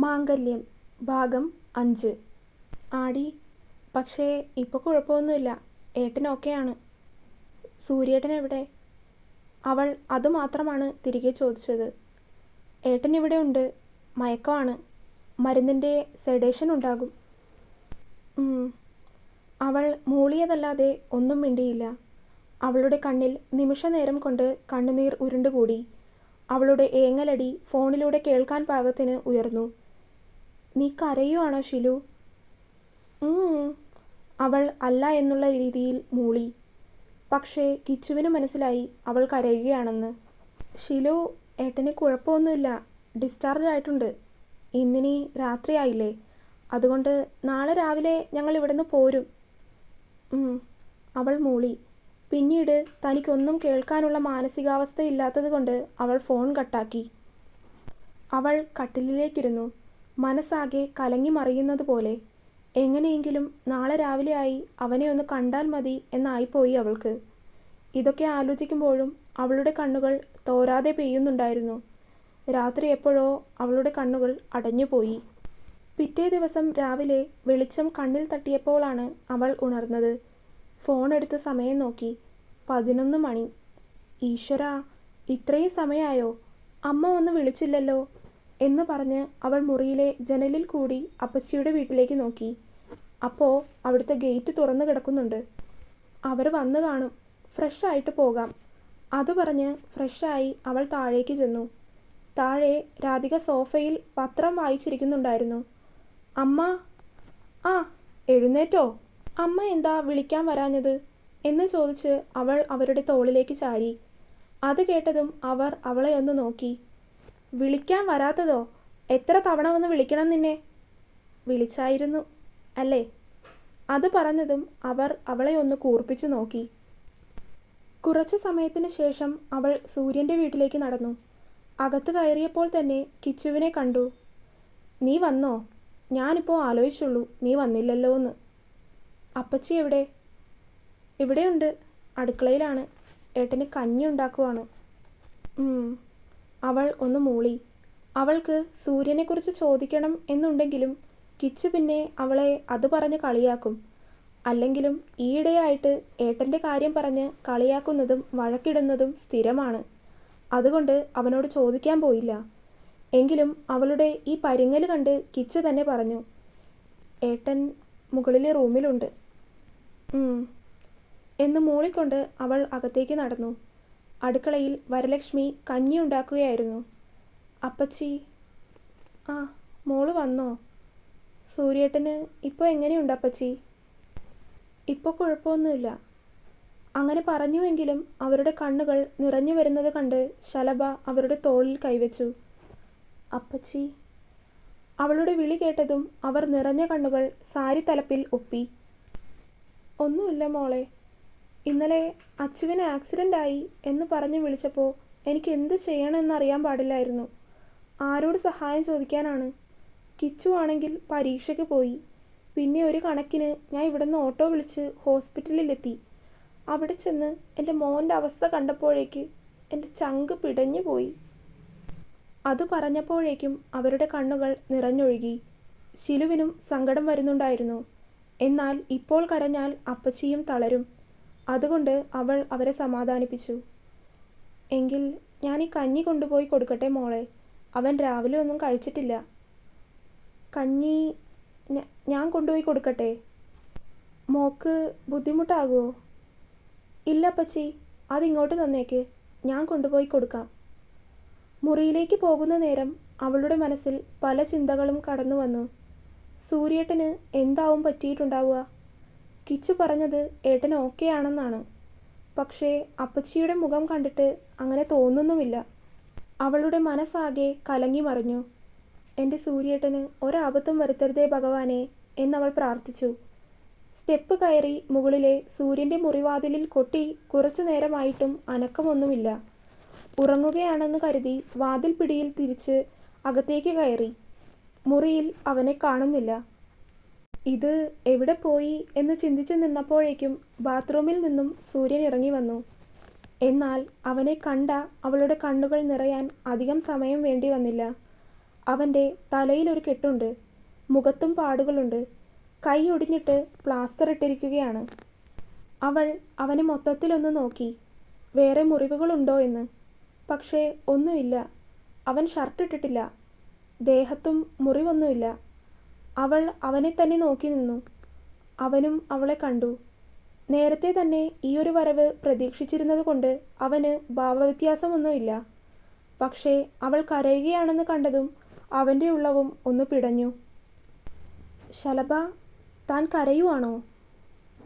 മാംഗല്യം ഭാഗം അഞ്ച്. ആടി പക്ഷേ ഇപ്പോൾ കുഴപ്പമൊന്നുമില്ല. ഏട്ടൻ ഓക്കെയാണ്. സൂര്യേട്ടൻ എവിടെ? അവൾ അതുമാത്രമാണ് തിരികെ ചോദിച്ചത്. ഏട്ടൻ ഇവിടെ ഉണ്ട്. മയക്കമാണ്. മരുന്നിന്റെ സെഡേഷൻ ഉണ്ടാകും. അവൾ മൂളിയതല്ലാതെ ഒന്നും മിണ്ടിയില്ല. അവളുടെ കണ്ണിൽ നിമിഷനേരം കൊണ്ട് കണ്ണുനീർ ഉരുണ്ടുകൂടി. അവളുടെ ഏങ്ങലടി ഫോണിലൂടെ കേൾക്കാൻ പാകത്തിന് ഉയർന്നു. നീ കരയുവാണോ ഷിലു? അവൾ അല്ല എന്നുള്ള രീതിയിൽ മൂളി. പക്ഷേ കിച്ചുവിന് മനസ്സിലായി അവൾ കരയുകയാണെന്ന്. ഷിലു ഏട്ടന് കുഴപ്പമൊന്നുമില്ല. ഡിസ്ചാർജ് ആയിട്ടുണ്ട്. ഇന്നിനി രാത്രിയായില്ലേ. അതുകൊണ്ട് നാളെ രാവിലെ ഞങ്ങൾ ഇവിടുന്ന് പോരും. അവൾ മൂളി. പിന്നീട് തനിക്കൊന്നും കേൾക്കാനുള്ള മാനസികാവസ്ഥയില്ലാത്തത് കൊണ്ട് അവൾ ഫോൺ കട്ടാക്കി. അവൾ കട്ടിലിലേക്കിരുന്നു. മനസ്സാകെ കലങ്ങി മറിയുന്നത് പോലെ. എങ്ങനെയെങ്കിലും നാളെ രാവിലെയായി അവനെ ഒന്ന് കണ്ടാൽ മതി എന്നായിപ്പോയി അവൾക്ക്. ഇതൊക്കെ ആലോചിക്കുമ്പോഴും അവളുടെ കണ്ണുകൾ തോരാതെ പെയ്യുന്നുണ്ടായിരുന്നു. രാത്രി എപ്പോഴോ അവളുടെ കണ്ണുകൾ അടഞ്ഞുപോയി. പിറ്റേ ദിവസം രാവിലെ വെളിച്ചം കണ്ണിൽ തട്ടിയപ്പോഴാണ് അവൾ ഉണർന്നത്. ഫോൺ എടുത്ത് സമയം നോക്കി. പതിനൊന്ന് മണി. ഈശ്വര ഇത്രയും സമയമായോ അമ്മ ഒന്ന് വിളിച്ചില്ലല്ലോ. എന്ന് പറഞ്ഞ് അവൾ മുറിയിലെ ജനലിൽ കൂടി അപ്പച്ചിയുടെ വീട്ടിലേക്ക് നോക്കി. അപ്പോൾ അവിടുത്തെ ഗേറ്റ് തുറന്നു കിടക്കുന്നുണ്ട്. അവർ വന്നു കാണും. ഫ്രഷ് ആയിട്ട് പോകാം. അത് പറഞ്ഞ് ഫ്രഷായി അവൾ താഴേക്ക് ചെന്നു. താഴെ രാധിക സോഫയിൽ പത്രം വായിച്ചിരിക്കുന്നുണ്ടായിരുന്നു. അമ്മ ആ എഴുന്നേറ്റോ? അമ്മ എന്താ വിളിക്കാൻ വരാഞ്ഞത്? എന്ന് ചോദിച്ച് അവൾ അവരുടെ തോളിലേക്ക് ചാരി. അത് കേട്ടതും അവർ അവളെ ഒന്ന് നോക്കി. വിളിക്കാൻ വരാത്തതോ? എത്ര തവണ വന്ന് വിളിക്കണം നിന്നെ? വിളിച്ചായിരുന്നു അല്ലേ? അത് പറഞ്ഞതും അവർ അവളെ ഒന്ന് കൂർപ്പിച്ചു നോക്കി. കുറച്ചു സമയത്തിന് ശേഷം അവൾ സൂര്യന്റെ വീട്ടിലേക്ക് നടന്നു. അകത്ത് കയറിയപ്പോൾ തന്നെ കിച്ചുവിനെ കണ്ടു. നീ വന്നോ? ഞാനിപ്പോൾ ആലോചിച്ചുള്ളൂ നീ വന്നില്ലല്ലോ എന്ന്. അപ്പച്ചി എവിടെ? ഇവിടെയുണ്ട് അടുക്കളയിലാണ്. ഏട്ടന് കഞ്ഞി ഉണ്ടാക്കുവാണ്. അവൾ ഒന്ന് മൂളി. അവൾക്ക് സൂര്യനെക്കുറിച്ച് ചോദിക്കണം എന്നുണ്ടെങ്കിലും കിച്ചു പിന്നെ അവളെ അത് പറഞ്ഞ് കളിയാക്കും. അല്ലെങ്കിലും ഈയിടെയായിട്ട് ഏട്ടന്റെ കാര്യം പറഞ്ഞ് കളിയാക്കുന്നതും വഴക്കിടുന്നതും സ്ഥിരമാണ്. അതുകൊണ്ട് അവനോട് ചോദിക്കാൻ പോയില്ല. എങ്കിലും അവളുടെ ഈ പരിങ്ങൽ കണ്ട് കിച്ചു തന്നെ പറഞ്ഞു ഏട്ടൻ മുകളിലെ റൂമിലുണ്ട്. എന്ന് മൂളിക്കൊണ്ട് അവൾ അകത്തേക്ക് നടന്നു. അടുക്കളയിൽ വരലക്ഷ്മി കഞ്ഞി ഉണ്ടാക്കുകയായിരുന്നു. അപ്പച്ചി ആ മോൾ വന്നോ? സൂര്യേട്ടന് ഇപ്പോൾ എങ്ങനെയുണ്ട് അപ്പച്ചി? ഇപ്പോൾ കുഴപ്പമൊന്നുമില്ല. അങ്ങനെ പറഞ്ഞുവെങ്കിലും അവരുടെ കണ്ണുകൾ നിറഞ്ഞു വരുന്നത് കണ്ട് ശലഭ അവരുടെ തോളിൽ കൈവച്ചു. അപ്പച്ചി അവളുടെ വിളി കേട്ടതും അവർ നിറഞ്ഞ കണ്ണുകൾ സാരി തലപ്പിൽ ഒപ്പി. ഒന്നുമില്ല മോളെ. ഇന്നലെ അച്ചുവിന് ആക്സിഡന്റ് ആയി എന്ന് പറഞ്ഞ് വിളിച്ചപ്പോൾ എനിക്ക് എന്ത് ചെയ്യണമെന്ന് അറിയാൻ പാടില്ലായിരുന്നു. ആരോട് സഹായം ചോദിക്കാനാണ്? കിച്ചു ആണെങ്കിൽ പരീക്ഷയ്ക്ക് പോയി. പിന്നെ ഒരു കണക്കിന് ഞാൻ ഇവിടുന്ന് ഓട്ടോ വിളിച്ച് ഹോസ്പിറ്റലിലെത്തി. അവിടെ ചെന്ന് എന്റെ മോന്റെ അവസ്ഥ കണ്ടപ്പോഴേക്ക് എന്റെ ചങ്ക് പിടഞ്ഞു പോയി. അത് പറഞ്ഞപ്പോഴേക്കും അവരുടെ കണ്ണുകൾ നിറഞ്ഞൊഴുകി. ശിലുവിനും സങ്കടം വരുന്നുണ്ടായിരുന്നു. എന്നാൽ ഇപ്പോൾ കരഞ്ഞാൽ അപ്പച്ചിയും തളരും. അതുകൊണ്ട് അവൾ അവരെ സമാധാനിപ്പിച്ചു. എങ്കിൽ ഞാൻ ഈ കഞ്ഞി കൊണ്ടുപോയി കൊടുക്കട്ടെ മോളെ. അവൻ രാവിലെ ഒന്നും കഴിച്ചിട്ടില്ല. കഞ്ഞി ഞാൻ കൊണ്ടുപോയി കൊടുക്കട്ടെ. മോക്ക് ബുദ്ധിമുട്ടാകുമോ ഇല്ല പച്ചി അതിങ്ങോട്ട് തന്നേക്ക്. ഞാൻ കൊണ്ടുപോയി കൊടുക്കാം. മുറിയിലേക്ക് പോകുന്ന നേരം അവളുടെ മനസ്സിൽ പല ചിന്തകളും കടന്നു വന്നു സൂര്യേട്ടന് എന്താവും പറ്റിയിട്ടുണ്ടാവുക? കിച്ചു പറഞ്ഞത് ഏട്ടൻ ഓക്കെ ആണെന്നാണ് പക്ഷേ അപ്പച്ചിയുടെ മുഖം കണ്ടിട്ട് അങ്ങനെ തോന്നുന്നുമില്ല. അവളുടെ മനസ്സാകെ കലങ്ങി മറിഞ്ഞു. എന്റെ സൂര്യേട്ടന് ഒരാപത്തും വരുത്തരുതേ ഭഗവാനെ എന്നവൾ പ്രാർത്ഥിച്ചു. സ്റ്റെപ്പ് കയറി മുകളിലെ സൂര്യന്റെ മുറിവാതിലിൽ കൊട്ടി കുറച്ചു നേരമായിട്ടും അനക്കമൊന്നുമില്ല. ഉറങ്ങുകയാണെന്ന് കരുതി വാതിൽ പിടിയിൽ തിരിച്ച് അകത്തേക്ക് കയറി. മുറിയിൽ അവനെ കാണുന്നില്ല. ഇത് എവിടെ പോയി എന്ന് ചിന്തിച്ചു നിന്നപ്പോഴേക്കും ബാത്റൂമിൽ നിന്നും സൂര്യൻ ഇറങ്ങി വന്നു. എന്നാൽ അവനെ കണ്ട അവളുടെ കണ്ണുകൾ നിറയാൻ അധികം സമയം വേണ്ടി വന്നില്ല. അവന്റെ തലയിലൊരു കെട്ടുണ്ട് മുഖത്തും പാടുകളുണ്ട്. കൈ ഒടിഞ്ഞിട്ട് പ്ലാസ്റ്റർ ഇട്ടിരിക്കുകയാണ്. അവൾ അവനെ മൊത്തത്തിലൊന്ന് നോക്കി. വേറെ മുറിവുകളുണ്ടോ എന്ന്. പക്ഷേ ഒന്നുമില്ല. അവൻ ഷർട്ട് ഇട്ടിട്ടില്ല. ദേഹത്തും മുറിവൊന്നുമില്ല. അവൾ അവനെ തന്നെ നോക്കി നിന്നു. അവനും അവളെ കണ്ടു. നേരത്തെ തന്നെ ഈയൊരു വരവ് പ്രതീക്ഷിച്ചിരുന്നത് കൊണ്ട് അവന് ഭാവവ്യത്യാസമൊന്നുമില്ല. പക്ഷേ അവൾ കരയുകയാണെന്ന് കണ്ടതും അവന്റെ ഉള്ളവും ഒന്ന് പിടഞ്ഞു. ശലഭ താൻ കരയുവാണോ?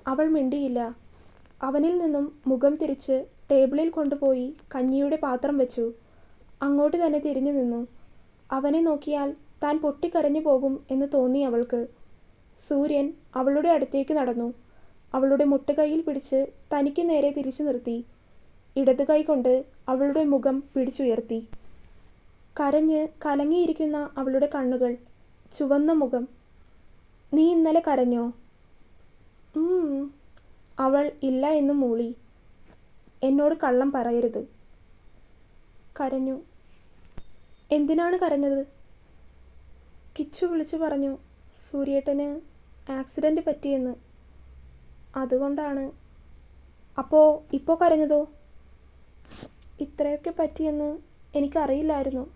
അവൾ മിണ്ടിയില്ല. അവനിൽ നിന്നും മുഖം തിരിച്ച് ടേബിളിൽ കൊണ്ടുപോയി കഞ്ഞിയുടെ പാത്രം വെച്ചു. അങ്ങോട്ട് തന്നെ തിരിഞ്ഞു നിന്നു. അവനെ നോക്കിയാൽ താൻ പൊട്ടിക്കരഞ്ഞു പോകും എന്ന് തോന്നി അവൾക്ക്. സൂര്യൻ അവളുടെ അടുത്തേക്ക് നടന്നു. അവളുടെ മുട്ടുകൈയിൽ പിടിച്ച് തനിക്ക് നേരെ തിരിച്ചു നിർത്തി. ഇടത് കൈ കൊണ്ട് അവളുടെ മുഖം പിടിച്ചുയർത്തി. കരഞ്ഞ് കലങ്ങിയിരിക്കുന്ന അവളുടെ കണ്ണുകൾ ചുവന്ന മുഖം. നീ ഇന്നലെ കരഞ്ഞോ. അവൾ ഇല്ല എന്ന് മൂളി. എന്നോട് കള്ളം പറയരുത്. കരഞ്ഞു. എന്തിനാണ് കരഞ്ഞത്? കിച്ചു വിളിച്ചു പറഞ്ഞു സൂര്യേട്ടന് ആക്സിഡന്റ് പറ്റിയെന്ന്. അതുകൊണ്ടാണ്. അപ്പോൾ ഇപ്പോൾ കരഞ്ഞതോ? ഇത്രയൊക്കെ പറ്റിയെന്ന് എനിക്കറിയില്ലായിരുന്നു.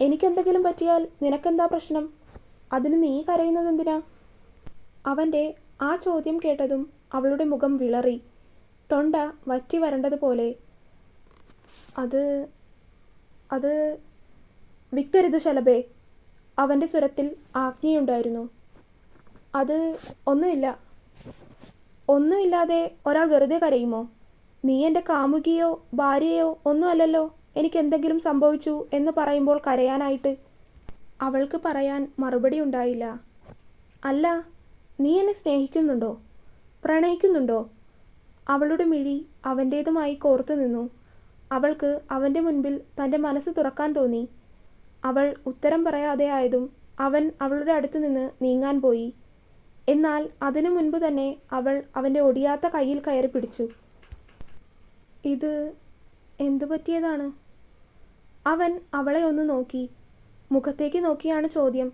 എനിക്കെന്തെങ്കിലും പറ്റിയാൽ നിനക്കെന്താ പ്രശ്നം? അതിന് നീ കരയുന്നത് എന്തിനാ? അവന്റെ ആ ചോദ്യം കേട്ടതും അവളുടെ മുഖം വിളറി. തൊണ്ട വറ്റി വരണ്ടതുപോലെ. അത് അത് വിൽക്കരുത് ശലഭേ. അവന്റെ സ്വരത്തിൽ ആജ്ഞയുണ്ടായിരുന്നു. അത് ഒന്നുമില്ല. ഒന്നുമില്ലാതെ ഒരാൾ വെറുതെ കരയുമോ? നീ എന്റെ കാമുകിയോ ഭാര്യയോ ഒന്നുമല്ലല്ലോ. എനിക്ക് എന്തെങ്കിലും സംഭവിച്ചു എന്ന് പറയുമ്പോൾ കരയാനായിട്ട് അവൾക്ക് പറയാൻ മറുപടി ഉണ്ടായില്ല. അല്ല നീ എന്നെ സ്നേഹിക്കുന്നുണ്ടോ? പ്രണയിക്കുന്നുണ്ടോ? അവളുടെ മിഴി അവന്റേതുമായി കോർത്തു നിന്നു. അവൾക്ക് അവന്റെ മുൻപിൽ തന്റെ മനസ്സ് തുറക്കാൻ തോന്നി. അവൾ ഉത്തരം പറയാതെ ആയതും അവൻ അവളുടെ അടുത്ത് നിന്ന് നീങ്ങാൻ പോയി. എന്നാൽ അതിനു മുൻപ് തന്നെ അവൾ അവന്റെ ഒടിയാത്ത കയ്യിൽ കയറി പിടിച്ചു. ഇത് എന്തു പറ്റിയതാണ്? അവൻ അവളെ ഒന്ന് നോക്കി. മുഖത്തേക്ക് നോക്കിയാണ് ചോദ്യം.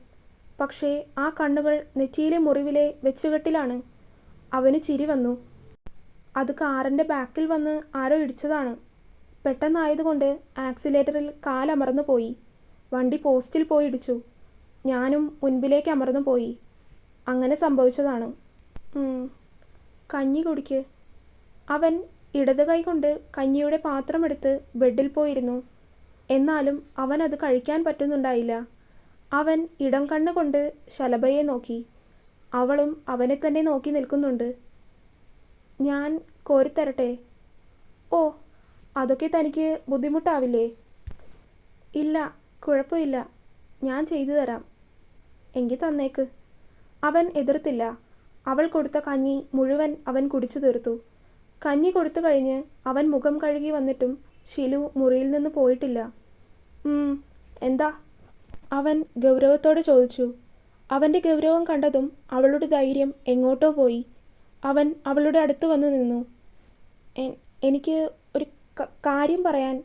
പക്ഷേ ആ കണ്ണുകൾ നെറ്റിയിലെ മുറിവിലെ വെച്ചുകെട്ടിലാണ്. അവന് ചിരി വന്നു. അത് കാറിന്റെ ബാക്കിൽ വന്ന് ആരോ ഇടിച്ചതാണ്. പെട്ടെന്നായതുകൊണ്ട് ആക്സിലേറ്ററിൽ കാലമർന്നു പോയി വണ്ടി പോസ്റ്റിൽ പോയി ഇടിച്ചു. ഞാനും മുൻപിലേക്ക് അമർന്നു പോയി. അങ്ങനെ സംഭവിച്ചതാണ്. കഞ്ഞി കുടിക്ക്. അവൻ ഇടത് കൈ കൊണ്ട് കഞ്ഞിയുടെ പാത്രമെടുത്ത് ബെഡിൽ പോയിരുന്നു. എന്നാലും അവൻ അത് കഴിക്കാൻ പറ്റുന്നുണ്ടായില്ല. അവൻ ഇടം കണ്ണുകൊണ്ട് ശലഭയെ നോക്കി. അവളും അവനെ തന്നെ നോക്കി നിൽക്കുന്നുണ്ട്. ഞാൻ കോരിത്തരട്ടെ? ഓ അതൊക്കെ തനിക്ക് ബുദ്ധിമുട്ടാവില്ലേ? ഇല്ല കുഴപ്പമില്ല. ഞാൻ ചെയ്തു തരാം. എങ്കിൽ തന്നേക്ക്. അവൻ എതിർത്തില്ല. അവൾ കൊടുത്ത കഞ്ഞി മുഴുവൻ അവൻ കുടിച്ചു തീർത്തു. കഞ്ഞി കൊടുത്തു കഴിഞ്ഞ് അവൻ മുഖം കഴുകി വന്നിട്ടും ഷിലു മുറിയിൽ നിന്ന് പോയിട്ടില്ല. എന്താ? അവൻ ഗൗരവത്തോടെ ചോദിച്ചു. അവന്റെ ഗൗരവം കണ്ടതും അവളുടെ ധൈര്യം എങ്ങോട്ടോ പോയി. അവൻ അവളുടെ അടുത്ത് വന്നു നിന്നു. എനിക്ക് ഒരു കാര്യം പറയാൻ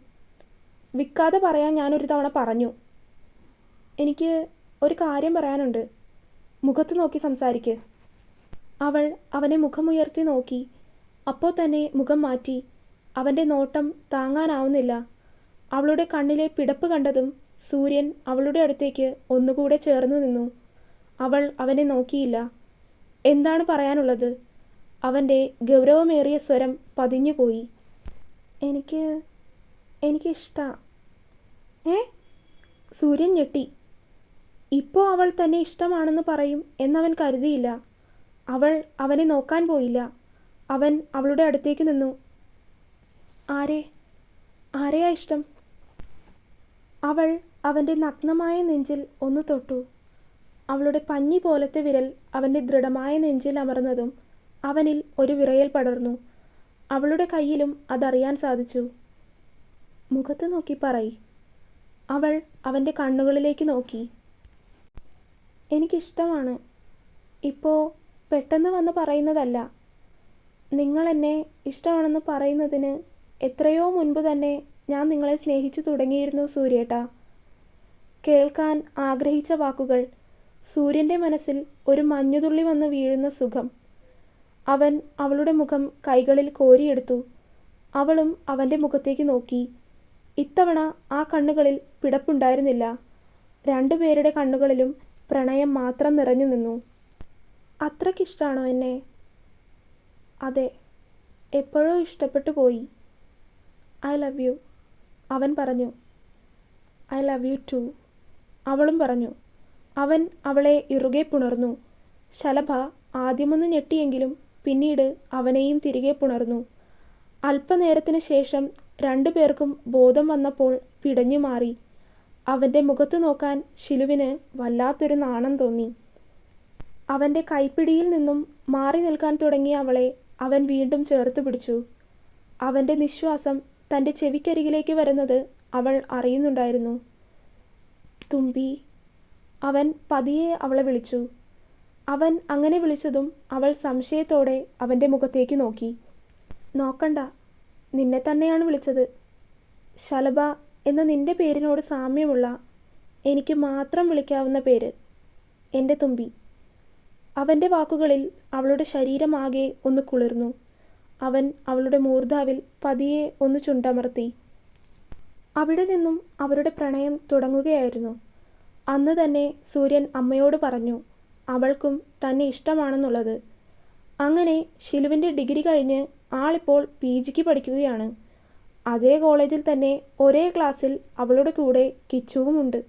വിൽക്കാതെ പറയാൻ ഞാനൊരു തവണ പറഞ്ഞു. എനിക്ക് ഒരു കാര്യം പറയാനുണ്ട്. മുഖത്ത് നോക്കി സംസാരിക്ക്. അവൾ അവനെ മുഖമുയർത്തി നോക്കി. അപ്പോൾ തന്നെ മുഖം മാറ്റി. അവന്റെ നോട്ടം താങ്ങാനാവുന്നില്ല. അവളുടെ കണ്ണിലെ പിടപ്പ് കണ്ടതും സൂര്യൻ അവളുടെ അടുത്തേക്ക് ഒന്നുകൂടെ ചേർന്നു നിന്നു. അവൾ അവനെ നോക്കിയില്ല. എന്താണ് പറയാനുള്ളത്? അവന്റെ ഗൗരവമേറിയ സ്വരം പതിഞ്ഞുപോയി. എനിക്ക് എനിക്കിഷ്ടാ. ഏ? സൂര്യൻ ഞെട്ടി. ഇപ്പോൾ അവൾ തന്നെ ഇഷ്ടമാണെന്ന് പറയും എന്നവൻ കരുതിയില്ല. അവൾ അവനെ നോക്കാൻ പോയില്ല. അവൻ അവളുടെ അടുത്തേക്ക് നിന്നു. ആരെ? ആരെയാ ഇഷ്ടം? അവൾ അവന്റെ നഗ്നമായ നെഞ്ചിൽ ഒന്ന് തൊട്ടു. അവളുടെ പഞ്ഞി പോലത്തെ വിരൽ അവന്റെ ദൃഢമായ നെഞ്ചിൽ അമർന്നതും അവനിൽ ഒരു വിറയൽ പടർന്നു. അവളുടെ കയ്യിലും അതറിയാൻ സാധിച്ചു. മുഖത്ത് നോക്കി പറയ്. അവൾ അവന്റെ കണ്ണുകളിലേക്ക് നോക്കി. എനിക്കിഷ്ടമാണ്. ഇപ്പോൾ പെട്ടെന്ന് വന്ന് പറയുന്നതല്ല. നിങ്ങൾ എന്നെ ഇഷ്ടമാണെന്ന് പറയുന്നതിന് എത്രയോ മുൻപ് തന്നെ ഞാൻ നിങ്ങളെ സ്നേഹിച്ചു തുടങ്ങിയിരുന്നു സൂര്യേട്ടാ. കേൾക്കാൻ ആഗ്രഹിച്ച വാക്കുകൾ സൂര്യന്റെ മനസ്സിൽ ഒരു മഞ്ഞുതുള്ളി വന്ന് വീഴുന്ന സുഖം. അവൻ അവളുടെ മുഖം കൈകളിൽ കോരിയെടുത്തു. അവളും അവന്റെ മുഖത്തേക്ക് നോക്കി. ഇത്തവണ ആ കണ്ണുകളിൽ പിടപ്പുണ്ടായിരുന്നില്ല. രണ്ടുപേരുടെ കണ്ണുകളിലും പ്രണയം മാത്രം നിറഞ്ഞു നിന്നു. അത്രയ്ക്കിഷ്ടാണോ എന്നെ? അതെ എപ്പോഴോ ഇഷ്ടപ്പെട്ടു പോയി. ഐ ലവ് യു അവൻ പറഞ്ഞു. ഐ ലവ് യു ടു അവളും പറഞ്ഞു. അവൻ അവളെ ഇറുകെ പുണർന്നു. ശലഭ ആദ്യമൊന്ന് ഞെട്ടിയെങ്കിലും പിന്നീട് അവനെയും തിരികെ പുണർന്നു. അല്പനേരത്തിന് ശേഷം രണ്ടുപേർക്കും ബോധം വന്നപ്പോൾ പിടഞ്ഞു മാറി. അവന്റെ മുഖത്തു നോക്കാൻ ഷിലുവിന് വല്ലാത്തൊരു നാണം തോന്നി. അവന്റെ കൈപ്പിടിയിൽ നിന്നും മാറി നിൽക്കാൻ തുടങ്ങിയ അവളെ അവൻ വീണ്ടും ചേർത്ത് പിടിച്ചു. അവന്റെ നിശ്വാസം തന്റെ ചെവിക്കരികിലേക്ക് വരുന്നത് അവൾ അറിയുന്നുണ്ടായിരുന്നു. തുമ്പി അവൻ പതിയെ അവളെ വിളിച്ചു. അവൻ അങ്ങനെ വിളിച്ചതും അവൾ സംശയത്തോടെ അവന്റെ മുഖത്തേക്ക് നോക്കി. നോക്കണ്ട നിന്നെ തന്നെയാണ് വിളിച്ചത്. ശലഭ എന്ന നിന്റെ പേരിനോട് സാമ്യമുള്ള എനിക്ക് മാത്രം വിളിക്കാവുന്ന പേര് എന്റെ തുമ്പി. അവന്റെ വാക്കുകളിൽ അവളുടെ ശരീരമാകെ ഒന്ന് കുളിർന്നു. അവൻ അവളുടെ മൂർധാവിൽ പതിയെ ഒന്ന് ചുണ്ടമർത്തി. അവിടെ നിന്നും അവരുടെ പ്രണയം തുടങ്ങുകയായിരുന്നു. അന്ന് തന്നെ സൂര്യൻ അമ്മയോട് പറഞ്ഞു അവൾക്കും തന്നെ ഇഷ്ടമാണെന്നുള്ളത്. അങ്ങനെ ഷിലുവിന്റെ ഡിഗ്രി കഴിഞ്ഞ് ആളിപ്പോൾ പി ജിക്ക് പഠിക്കുകയാണ്. അതേ കോളേജിൽ തന്നെ ഒരേ ക്ലാസ്സിൽ അവളുടെ കൂടെ കിച്ചുവുമുണ്ട്.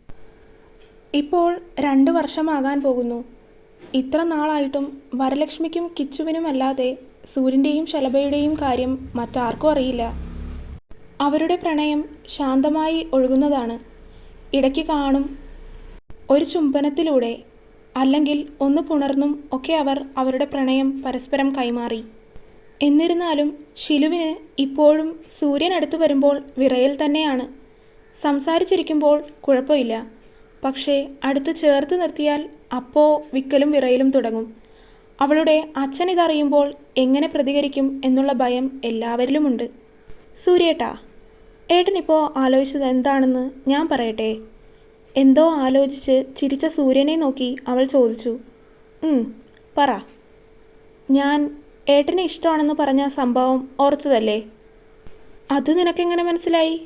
ഇപ്പോൾ രണ്ട് വർഷമാകാൻ പോകുന്നു. ഇത്ര നാളായിട്ടും വരലക്ഷ്മിക്കും കിച്ചുവിനും അല്ലാതെ സൂര്യന്റെയും ശലഭയുടെയും കാര്യം മറ്റാർക്കും അറിയില്ല. അവരുടെ പ്രണയം ശാന്തമായി ഒഴുകുന്നതാണ്. ഇടയ്ക്ക് കാണും. ഒരു ചുംബനത്തിലൂടെ അല്ലെങ്കിൽ ഒന്ന് പുണർന്നും ഒക്കെ അവർ അവരുടെ പ്രണയം പരസ്പരം കൈമാറി. എന്നിരുന്നാലും ഷിലുവിന് ഇപ്പോഴും സൂര്യൻ അടുത്ത് വരുമ്പോൾ വിറയൽ തന്നെയാണ്. സംസാരിച്ചിരിക്കുമ്പോൾ കുഴപ്പമില്ല. പക്ഷേ അടുത്ത് ചേർത്ത് നിർത്തിയാൽ അപ്പോ വിക്കലും വിറയലും തുടങ്ങും. അവളുടെ അച്ഛൻ ഇതറിയുമ്പോൾ എങ്ങനെ പ്രതികരിക്കും എന്നുള്ള ഭയം എല്ലാവരിലുമുണ്ട്. സൂര്യേട്ടാ ഏട്ടനിപ്പോൾ ആലോചിച്ചത് എന്താണെന്ന് ഞാൻ പറയട്ടെ? എന്തോ ആലോചിച്ച് ചിരിച്ച സൂര്യനെ നോക്കി അവൾ ചോദിച്ചു "ഉം, പറ. ഞാൻ ഏട്ടനെ ഇഷ്ടമാണെന്ന് പറഞ്ഞ സംഭവം ഓർത്തതല്ലേ? അത് നിനക്കെങ്ങനെ മനസ്സിലായി?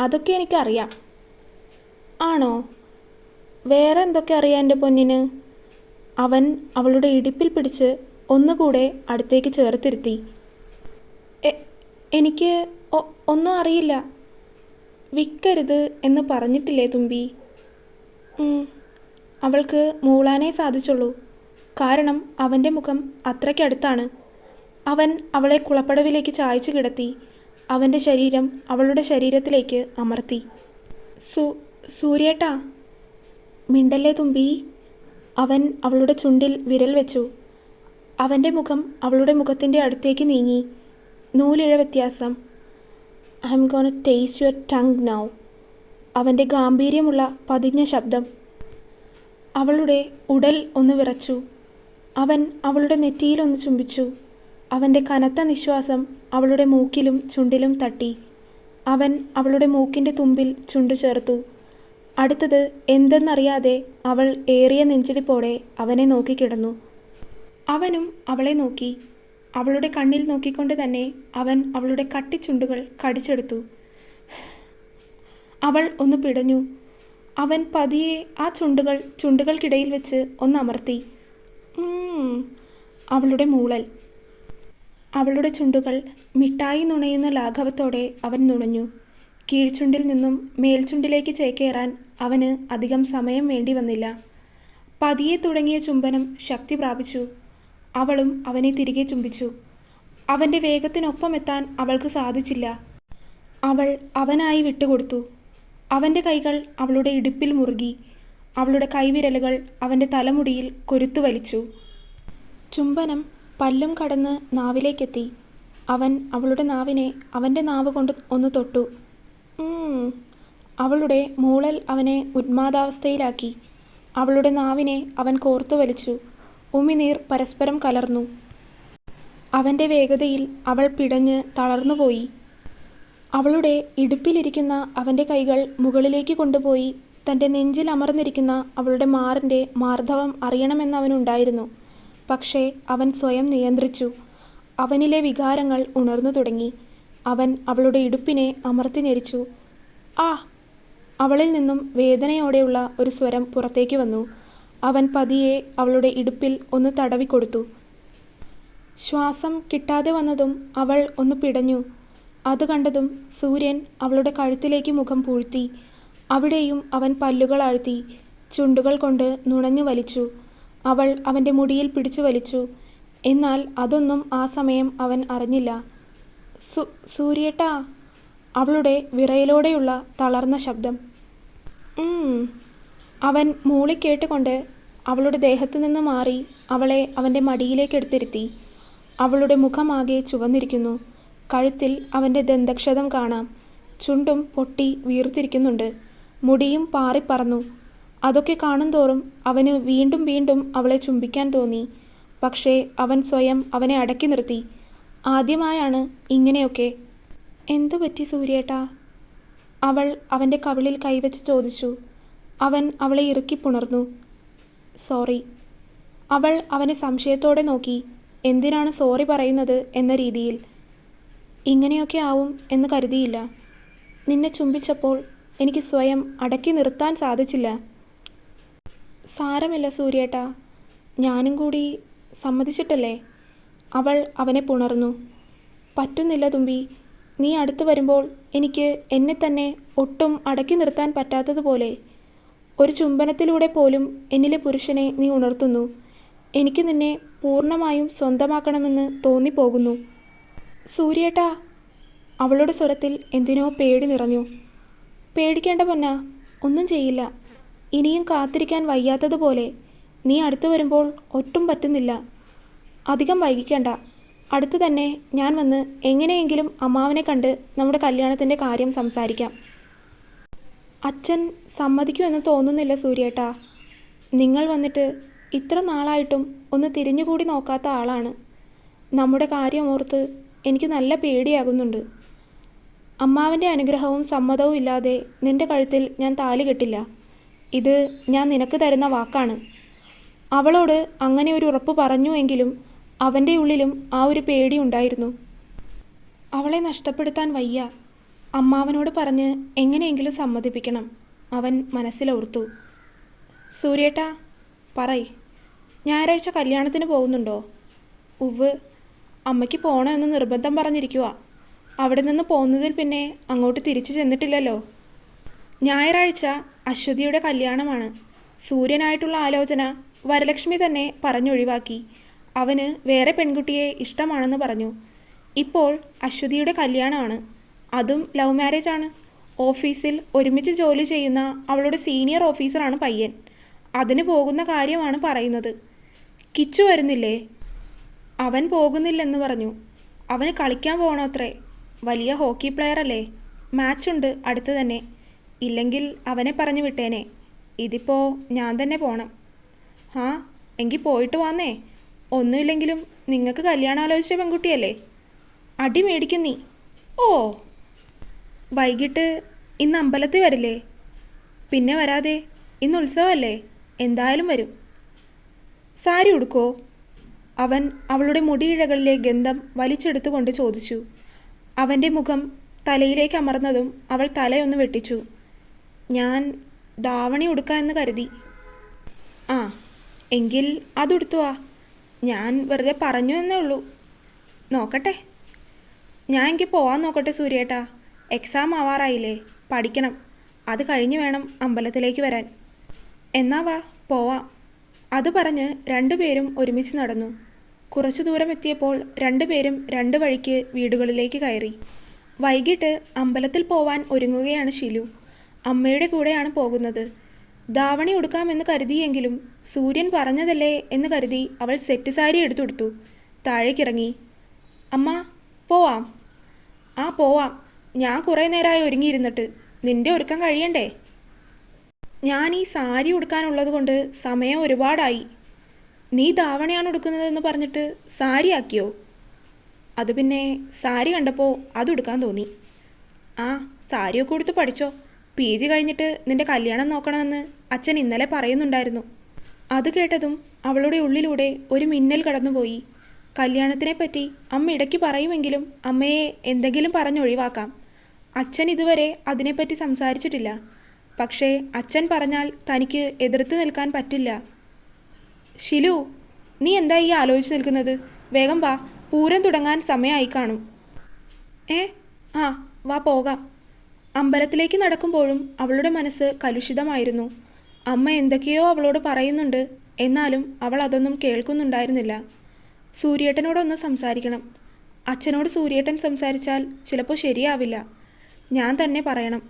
അതൊക്കെ എനിക്കറിയാം. ആണോ? വേറെ എന്തൊക്കെ അറിയാം എന്റെ പൊന്നിന്? അവൻ അവളുടെ ഇടുപ്പിൽ പിടിച്ച് ഒന്നുകൂടെ അടുത്തേക്ക് ചേർത്തിരുത്തി. എനിക്ക് ഒന്നും അറിയില്ല. വിക്കരുത് എന്ന് പറഞ്ഞിട്ടില്ലേ തുമ്പി? അവൾക്ക് മൂളാനേ സാധിച്ചുള്ളൂ. കാരണം അവന്റെ മുഖം അത്രയ്ക്കടുത്താണ് അവൻ അവളെ കുളപ്പടവിലേക്ക് ചായച്ചു കിടത്തി അവന്റെ ശരീരം അവളുടെ ശരീരത്തിലേക്ക് അമർത്തി. സു സൂര്യേട്ടാ മിണ്ടല്ലേ തുമ്പി? അവൻ അവളുടെ ചുണ്ടിൽ വിരൽ വെച്ചു. അവന്റെ മുഖം അവളുടെ മുഖത്തിന്റെ അടുത്തേക്ക് നീങ്ങി. നൂലിഴ വ്യത്യാസം. I'm gone taste your tongue now അവന്റെ ഗാംഭീര്യമുള്ള പതിഞ്ഞ ശബ്ദം അവളുടെ ഉടൽ ഒന്ന് വിറച്ചു. അവൻ അവളുടെ നെറ്റിയിലൊന്ന് ചുംബിച്ചു. അവന്റെ കനത്ത നിശ്വാസം അവളുടെ മൂക്കിലും ചുണ്ടിലും തട്ടി. അവൻ അവളുടെ മൂക്കിന്റെ തുമ്പിൽ ചുണ്ടു ചേർത്തു. അടുത്തത് എന്തെന്നറിയാതെ അവൾ ഏറിയ നെഞ്ചിടിപ്പോടെ അവനെ നോക്കിക്കിടന്നു അവനും അവളെ നോക്കി. അവളുടെ കണ്ണിൽ നോക്കിക്കൊണ്ട് തന്നെ അവൻ അവളുടെ കട്ടിച്ചുണ്ടുകൾ കടിച്ചെടുത്തു. അവൾ ഒന്ന് പിടഞ്ഞു. അവൻ പതിയെ ആ ചുണ്ടുകൾ ചുണ്ടുകൾക്കിടയിൽ വെച്ച് ഒന്ന് അമർത്തി. അവളുടെ മൂളൽ. അവളുടെ ചുണ്ടുകൾ മിഠായി നുണയുന്ന ലാഘവത്തോടെ അവൻ നുണഞ്ഞു. കീഴ്ചുണ്ടിൽ നിന്നും മേൽചുണ്ടിലേക്ക് ചേക്കേറാൻ അവന് അധികം സമയം വേണ്ടി വന്നില്ല. പതിയെ തുടങ്ങിയ ചുംബനം ശക്തി പ്രാപിച്ചു. അവളും അവനെ തിരികെ ചുംബിച്ചു. അവന്റെ വേഗത്തിനൊപ്പം എത്താൻ അവൾക്ക് സാധിച്ചില്ല. അവൾ അവനായി വിട്ടുകൊടുത്തു. അവന്റെ കൈകൾ അവളുടെ ഇടുപ്പിൽ മുറുകി. അവളുടെ കൈവിരലുകൾ അവന്റെ തലമുടിയിൽ കൊരുത്തു വലിച്ചു. ചുംബനം പല്ലും കടന്ന് നാവിലേക്കെത്തി. അവൻ അവളുടെ നാവിനെ അവന്റെ നാവ് കൊണ്ട് ഒന്ന് തൊട്ടു. അവളുടെ മൂളൽ അവനെ ഉന്മാദാവസ്ഥയിലാക്കി. അവളുടെ നാവിനെ അവൻ കോർത്തു വലിച്ചു. ഉമിനീർ പരസ്പരം കലർന്നു. അവന്റെ വേഗതയിൽ അവൾ പിടഞ്ഞ് തളർന്നുപോയി അവളുടെ ഇടുപ്പിലിരിക്കുന്ന അവന്റെ കൈകൾ മുകളിലേക്ക് കൊണ്ടുപോയി തന്റെ നെഞ്ചിൽ അമർന്നിരിക്കുന്ന അവളുടെ മാറിന്റെ മാർദ്ദവം അറിയണമെന്നവനുണ്ടായിരുന്നു പക്ഷേ അവൻ സ്വയം നിയന്ത്രിച്ചു. അവനിലെ വികാരങ്ങൾ ഉണർന്നു തുടങ്ങി. അവൻ അവളുടെ ഇടുപ്പിനെ അമർത്തി ഞെരിച്ചു. ആ അവളിൽ നിന്നും വേദനയോടെയുള്ള ഒരു സ്വരം പുറത്തേക്ക് വന്നു. അവൻ പതിയെ അവളുടെ ഇടുപ്പിൽ ഒന്ന് തടവിക്കൊടുത്തു ശ്വാസം കിട്ടാതെ വന്നതും അവൾ ഒന്ന് പിടഞ്ഞു. അത് കണ്ടതും സൂര്യൻ അവളുടെ കഴുത്തിലേക്ക് മുഖം പൂഴ്ത്തി അവിടെയും അവൻ പല്ലുകൾ ആഴ്ത്തി ചുണ്ടുകൾ കൊണ്ട് നുണഞ്ഞു വലിച്ചു. അവൾ അവന്റെ മുടിയിൽ പിടിച്ചു വലിച്ചു. എന്നാൽ അതൊന്നും ആ സമയം അവൻ അറിഞ്ഞില്ല. സു സൂര്യേട്ടാ അവളുടെ വിറയലോടെയുള്ള തളർന്ന ശബ്ദം. അവൻ മൂളിക്കേട്ടുകൊണ്ട് അവളുടെ ദേഹത്തു നിന്ന് മാറി അവളെ അവന്റെ മടിയിലേക്ക് എടുത്തിരുത്തി. അവളുടെ മുഖമാകെ ചുവന്നിരിക്കുന്നു. കഴുത്തിൽ അവന്റെ ദന്തക്ഷതം കാണാം. ചുണ്ടും പൊട്ടി വീർത്തിരിക്കുന്നുണ്ട്. മുടിയും പാറിപ്പറന്നു അതൊക്കെ കാണുന്തോറും അവന് വീണ്ടും വീണ്ടും അവളെ ചുംബിക്കാൻ തോന്നി. പക്ഷേ അവൻ സ്വയം അവനെ അടക്കി നിർത്തി. ആദ്യമായാണ് ഇങ്ങനെയൊക്കെ. എന്തു പറ്റി സൂര്യേട്ടാ? അവൾ അവന്റെ കവിളിൽ കൈവച്ച് ചോദിച്ചു. അവൻ അവളെ ഇറുക്കിപ്പുണർന്നു സോറി. അവൾ അവനെ സംശയത്തോടെ നോക്കി. എന്തിനാണ് സോറി പറയുന്നത് എന്ന രീതിയിൽ. ഇങ്ങനെയൊക്കെ ആവും എന്ന് കരുതിയില്ല. നിന്നെ ചുംബിച്ചപ്പോൾ എനിക്ക് സ്വയം അടക്കി നിർത്താൻ സാധിച്ചില്ല. സാരമില്ല സൂര്യേട്ടാ. ഞാനും കൂടി സമ്മതിച്ചിട്ടല്ലേ? അവൾ അവനെ പുണർന്നു. പറ്റുന്നില്ല തുമ്പി. നീ അടുത്തു വരുമ്പോൾ എനിക്ക് എന്നെ തന്നെ ഒട്ടും അടക്കി നിർത്താൻ പറ്റാത്തതുപോലെ. ഒരു ചുംബനത്തിലൂടെ പോലും എന്നിലെ പുരുഷനെ നീ ഉണർത്തുന്നു. എനിക്ക് നിന്നെ പൂർണമായും സ്വന്തമാക്കണമെന്ന് തോന്നിപ്പോകുന്നു. സൂര്യേട്ടാ അവളുടെ സ്വരത്തിൽ എന്തിനോ പേടി നിറഞ്ഞു. പേടിക്കേണ്ട പൊന്ന ഒന്നും ചെയ്യില്ല. ഇനിയും കാത്തിരിക്കാൻ വയ്യാത്തതുപോലെ നീ അടുത്തു വരുമ്പോൾ ഒട്ടും പറ്റുന്നില്ല. അധികം വൈകിക്കേണ്ട. അടുത്തു തന്നെ ഞാൻ വന്ന് എങ്ങനെയെങ്കിലും അമ്മാവനെ കണ്ട് നമ്മുടെ കല്യാണത്തിന്റെ കാര്യം സംസാരിക്കാം. അച്ഛൻ സമ്മതിക്കുമെന്ന് തോന്നുന്നില്ല സൂര്യേട്ടാ. നിങ്ങൾ വന്നിട്ട് ഇത്ര നാളായിട്ടും ഒന്ന് തിരിഞ്ഞുകൂടി നോക്കാത്ത ആളാണ്. നമ്മുടെ കാര്യം ഓർത്ത് എനിക്ക് നല്ല പേടിയാകുന്നുണ്ട്. അമ്മാവന്റെ അനുഗ്രഹവും സമ്മതവും ഇല്ലാതെ നിന്റെ കഴുത്തിൽ ഞാൻ താലി കെട്ടില്ല. ഇത് ഞാൻ നിനക്ക് തരുന്ന വാക്കാണ്. അവളോട് അങ്ങനെ ഒരു ഉറപ്പ് പറഞ്ഞു എങ്കിലും അവന്റെ ഉള്ളിലും ആ ഒരു പേടി ഉണ്ടായിരുന്നു. അവളെ നഷ്ടപ്പെടുത്താൻ വയ്യ. അമ്മാവനോട് പറഞ്ഞ് എങ്ങനെയെങ്കിലും സമ്മതിപ്പിക്കണം. അവൻ മനസ്സിലോർത്തു. സൂര്യേട്ടാ പറയ്. ഞായറാഴ്ച കല്യാണത്തിന് പോകുന്നുണ്ടോ? ഉവ് അമ്മയ്ക്ക് പോകണമെന്ന് നിർബന്ധം പറഞ്ഞിരിക്കുക അവിടെ നിന്ന് പോകുന്നതിൽ പിന്നെ അങ്ങോട്ട് തിരിച്ചു ചെന്നിട്ടില്ലല്ലോ. ഞായറാഴ്ച അശ്വതിയുടെ കല്യാണമാണ്. സൂര്യനായിട്ടുള്ള ആലോചന വരലക്ഷ്മി തന്നെ പറഞ്ഞൊഴിവാക്കി. അവന് വേറെ പെൺകുട്ടിയെ ഇഷ്ടമാണെന്ന് പറഞ്ഞു. ഇപ്പോൾ അശ്വതിയുടെ കല്യാണമാണ്. അതും ലവ് മാരേജ് ആണ്. ഓഫീസിൽ ഒരുമിച്ച് ജോലി ചെയ്യുന്ന അവളുടെ സീനിയർ ഓഫീസറാണ് പയ്യൻ. അതിന് പോകുന്ന കാര്യമാണ് പറയുന്നത്. കിച്ചു വരുന്നില്ലേ? അവൻ പോകുന്നില്ലെന്ന് പറഞ്ഞു. അവന് കളിക്കാൻ പോകണോത്രേ വലിയ ഹോക്കി പ്ലെയർ അല്ലേ? മാച്ചുണ്ട് അടുത്ത് തന്നെ. ഇല്ലെങ്കിൽ അവനെ പറഞ്ഞു വിട്ടേനെ. ഇതിപ്പോൾ ഞാൻ തന്നെ പോണം. ആ എങ്കിൽ പോയിട്ട് വന്നേ. ഒന്നുമില്ലെങ്കിലും നിങ്ങൾക്ക് കല്യാണം ആലോചിച്ച പെൺകുട്ടിയല്ലേ? അടി മേടിക്കുന്നീ ഓ വൈകിട്ട് ഇന്ന് അമ്പലത്തിൽ വരില്ലേ? പിന്നെ വരാതെ ഇന്ന് ഉത്സവമല്ലേ? എന്തായാലും വരും. സാരി ഉടുക്കോ? അവൻ അവളുടെ മുടിയിഴകളിലെ ഗന്ധം വലിച്ചെടുത്തുകൊണ്ട് ചോദിച്ചു. അവന്റെ മുഖം തലയിലേക്ക് അമർന്നതും അവൾ തലയൊന്ന് വെട്ടിച്ചു. ഞാൻ ദാവണി ഉടുക്കാമെന്ന് കരുതി. ആ എങ്കിൽ അതുടുത്തു വാ. ഞാൻ വെറുതെ പറഞ്ഞു എന്നേ ഉള്ളൂ. നോക്കട്ടെ. ഞാൻ എങ്കിൽ പോവാൻ നോക്കട്ടെ സൂര്യേട്ടാ. എക്സാം ആവാറായില്ലേ? പഠിക്കണം. അത് കഴിഞ്ഞ് വേണം അമ്പലത്തിലേക്ക് വരാൻ. എന്നാ വാ പോവാം. അത് പറഞ്ഞ് രണ്ടുപേരും ഒരുമിച്ച് നടന്നു. കുറച്ചു ദൂരം എത്തിയപ്പോൾ രണ്ടുപേരും രണ്ട് വഴിക്ക് വീടുകളിലേക്ക് കയറി. വൈകിട്ട് അമ്പലത്തിൽ പോവാൻ ഒരുങ്ങുകയാണ് ഷിലു അമ്മയുടെ കൂടെയാണ് പോകുന്നത്. ധാവണി ഉടുക്കാമെന്ന് കരുതിയെങ്കിലും സൂര്യൻ പറഞ്ഞതല്ലേ എന്ന് കരുതി അവൾ സെറ്റ് സാരി എടുത്തുകൊടുത്തു താഴേക്കിറങ്ങി. അമ്മ പോവാം. ആ പോവാം. ഞാൻ കുറേ നേരമായി ഒരുങ്ങിയിരുന്നിട്ട് നിന്റെ ഒരുക്കം കഴിയണ്ടേ? ഞാൻ ഈ സാരി ഉടുക്കാനുള്ളത് കൊണ്ട് സമയം ഒരുപാടായി. നീ ധാവണയാണ് ഉടുക്കുന്നതെന്ന് പറഞ്ഞിട്ട് സാരി ആക്കിയോ? അത് പിന്നെ സാരി കണ്ടപ്പോൾ അത് അതുടുക്കാൻ തോന്നി. ആ സാരിയൊക്കെ ഉടുത്ത് പഠിച്ചോ. പി. ജി. കഴിഞ്ഞിട്ട് നിന്റെ കല്യാണം നോക്കണമെന്ന് അച്ഛൻ ഇന്നലെ പറയുന്നുണ്ടായിരുന്നു. അത് കേട്ടതും അവളുടെ ഉള്ളിലൂടെ ഒരു മിന്നൽ കടന്നുപോയി. കല്യാണത്തിനെപ്പറ്റി അമ്മ ഇടയ്ക്ക് പറയുമെങ്കിലും അമ്മയെ എന്തെങ്കിലും പറഞ്ഞൊഴിവാക്കാം. അച്ഛൻ ഇതുവരെ അതിനെപ്പറ്റി സംസാരിച്ചിട്ടില്ല. പക്ഷേ അച്ഛൻ പറഞ്ഞാൽ തനിക്ക് എതിർത്ത് നിൽക്കാൻ പറ്റില്ല. ഷിലു നീ എന്താ ഈ ആലോചിച്ച് നിൽക്കുന്നത്? വേഗം വാ പൂരം തുടങ്ങാൻ സമയമായി കാണും. ഏ ആ വാ പോകാം. അമ്പലത്തിലേക്ക് നടക്കുമ്പോഴും അവളുടെ മനസ്സ് കലുഷിതമായിരുന്നു. അമ്മ എന്തൊക്കെയോ അവളോട് പറയുന്നുണ്ട്. എന്നാലും അവൾ അതൊന്നും കേൾക്കുന്നുണ്ടായിരുന്നില്ല. സൂര്യേട്ടനോടൊന്ന് സംസാരിക്കണം. അച്ഛനോട് സൂര്യേട്ടൻ സംസാരിച്ചാൽ ചിലപ്പോൾ ശരിയാവില്ല. ഞാൻ തന്നെ പറയണം.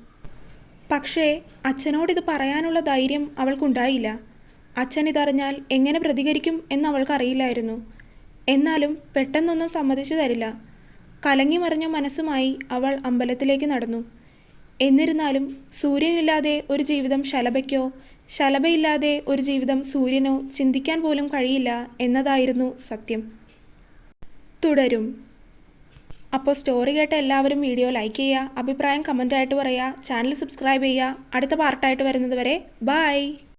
പക്ഷേ അച്ഛനോട് ഇത് പറയാനുള്ള ധൈര്യം അവൾക്കുണ്ടായില്ല. അച്ഛൻ ഇതറിഞ്ഞാൽ എങ്ങനെ പ്രതികരിക്കും എന്ന് അവൾക്കറിയില്ലായിരുന്നു. എന്നാലും പെട്ടെന്നൊന്നും സമ്മതിച്ചു തരില്ല. കലങ്ങി മറിഞ്ഞ മനസ്സുമായി അവൾ അമ്പലത്തിലേക്ക് നടന്നു. എന്നിരുന്നാലും സൂര്യനില്ലാതെ ഒരു ജീവിതം ശലഭയ്ക്കോ ശലഭയില്ലാതെ ഒരു ജീവിതം സൂര്യനോ ചിന്തിക്കാൻ പോലും കഴിയില്ല എന്നതായിരുന്നു സത്യം. തുടരും. അപ്പോൾ സ്റ്റോറി കേട്ട എല്ലാവരും വീഡിയോ ലൈക്ക് ചെയ്യുക അഭിപ്രായം കമന്റായിട്ട് പറയുക ചാനൽ സബ്സ്ക്രൈബ് ചെയ്യുക. അടുത്ത പാർട്ടായിട്ട് വരുന്നത് വരെ ബൈ